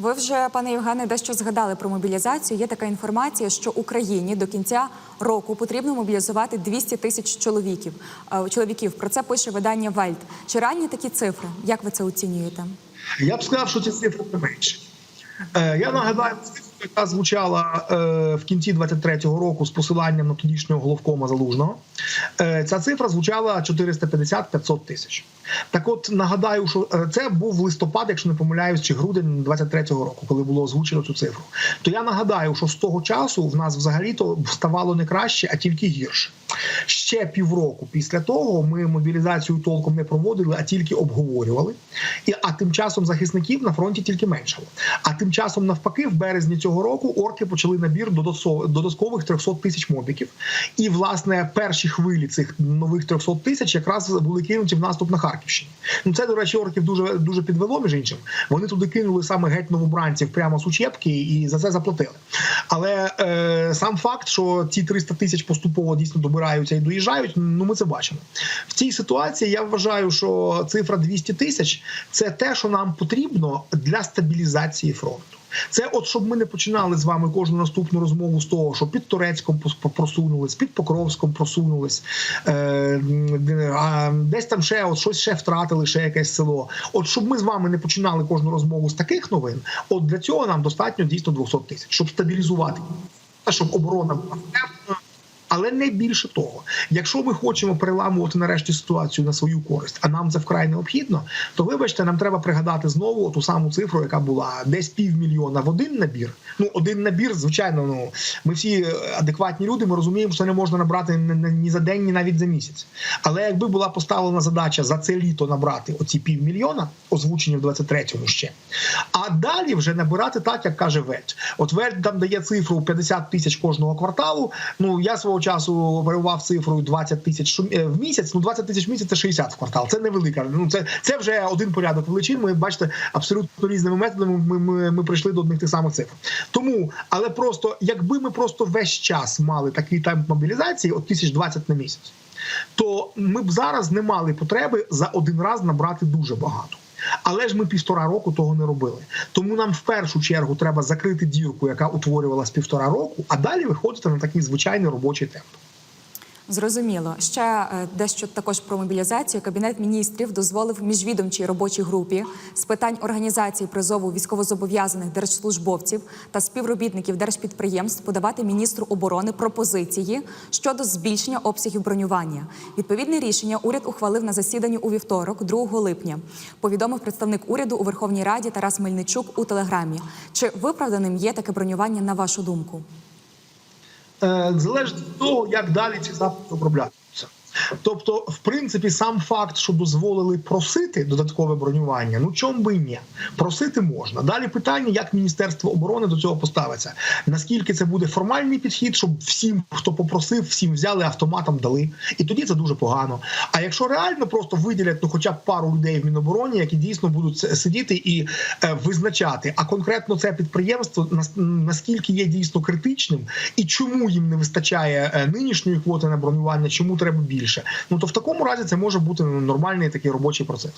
Ви вже, пане Євгене, дещо згадали про мобілізацію. Є така інформація, що Україні до кінця року потрібно мобілізувати 200 тисяч чоловіків. Е, Чоловіків про це пише видання Вельт. Чи ранні такі цифри? Як ви це оцінюєте? Я б сказав, що ці цифри не менші. Е, Я нагадаю яка звучала е, в кінці 23-го року з посиланням на тодішнього головкома залужного. Е, Ця цифра звучала 450-500 тисяч. Так, от нагадаю, що е, це був листопад, якщо не помиляюсь, чи грудень 23-го року, коли було озвучено цю цифру. То я нагадаю, що з того часу в нас взагалі-то ставало не краще, а тільки гірше. Ще півроку після того ми мобілізацію толком не проводили, а тільки обговорювали. І а тим часом захисників на фронті тільки меншало. А тим часом, навпаки, в березні цього року орки почали набір додаткових 300 тисяч мобіків. І власне перші хвилі цих нових 300 тисяч якраз були кинуті в наступ на Харківщині. Ну це до речі, орків дуже дуже підвело між іншим. Вони туди кинули саме геть новобранців прямо з учебки і за це заплатили. Але е, сам факт, що ці 300 тисяч поступово дійсно добираються і доїжджають, ну ми це бачимо. В цій ситуації я вважаю, що цифра 200 тисяч це те, що нам потрібно для стабілізації фронту. Це от щоб ми не починали з вами кожну наступну розмову з того, що під Турецьком просунулись, під Покровськом просунулись, е, а десь там ще от щось ще втратили, ще якесь село. От щоб ми з вами не починали кожну розмову з таких новин, от для цього нам достатньо дійсно 200 тисяч, щоб стабілізувати, щоб оборона була але не більше того, якщо ми хочемо переламувати нарешті ситуацію на свою користь, а нам це вкрай необхідно, то вибачте, нам треба пригадати знову ту саму цифру, яка була десь півмільйона в один набір. Ну, один набір, звичайно, ну ми всі е, адекватні люди. Ми розуміємо, що не можна набрати ні- за день, ні навіть за місяць. Але якби була поставлена задача за це літо набрати оці півмільйона, озвучені в 23-му ще, а далі вже набирати так, як каже Вельт. От Вельт там дає цифру 50 тисяч кожного кварталу. Ну я свого часу оперував цифрою 20 тисяч шум- е, в місяць. Ну 20 тисяч в місяць це 60 в квартал. Це невелика. Ну це, це вже один порядок величин. Ми бачите, абсолютно різними методами. Ми, ми, ми прийшли до одних тих самих цифр. Тому, але просто якби ми просто весь час мали такий темп мобілізації, от 1020 на місяць, то ми б зараз не мали потреби за один раз набрати дуже багато. Але ж ми півтора року того не робили. Тому нам в першу чергу треба закрити дірку, яка утворювалась півтора року, а далі виходити на такий звичайний робочий темп. Зрозуміло. Ще е, дещо також про мобілізацію. Кабінет міністрів дозволив міжвідомчій робочій групі з питань організації призову військовозобов'язаних держслужбовців та співробітників держпідприємств подавати міністру оборони пропозиції щодо збільшення обсягів бронювання. Відповідне рішення уряд ухвалив на засіданні у вівторок, 2 липня. Повідомив представник уряду у Верховній Раді Тарас Мельничук у телеграмі. Чи виправданим є таке бронювання на вашу думку? Е, залежить від того, як далі ці запити обробляються. Тобто, в принципі, сам факт, що дозволили просити додаткове бронювання, ну чому би і ні? Просити можна. Далі питання, як Міністерство оборони до цього поставиться. Наскільки це буде формальний підхід, щоб всім, хто попросив, всім взяли автоматом, дали. І тоді це дуже погано. А якщо реально просто виділять ну, хоча б пару людей в Мінобороні, які дійсно будуть сидіти і е, визначати, а конкретно це підприємство наскільки є дійсно критичним, і чому їм не вистачає е, нинішньої квоти на бронювання, чому треба більше. Ну то в такому разі це може бути нормальний такий робочий процес.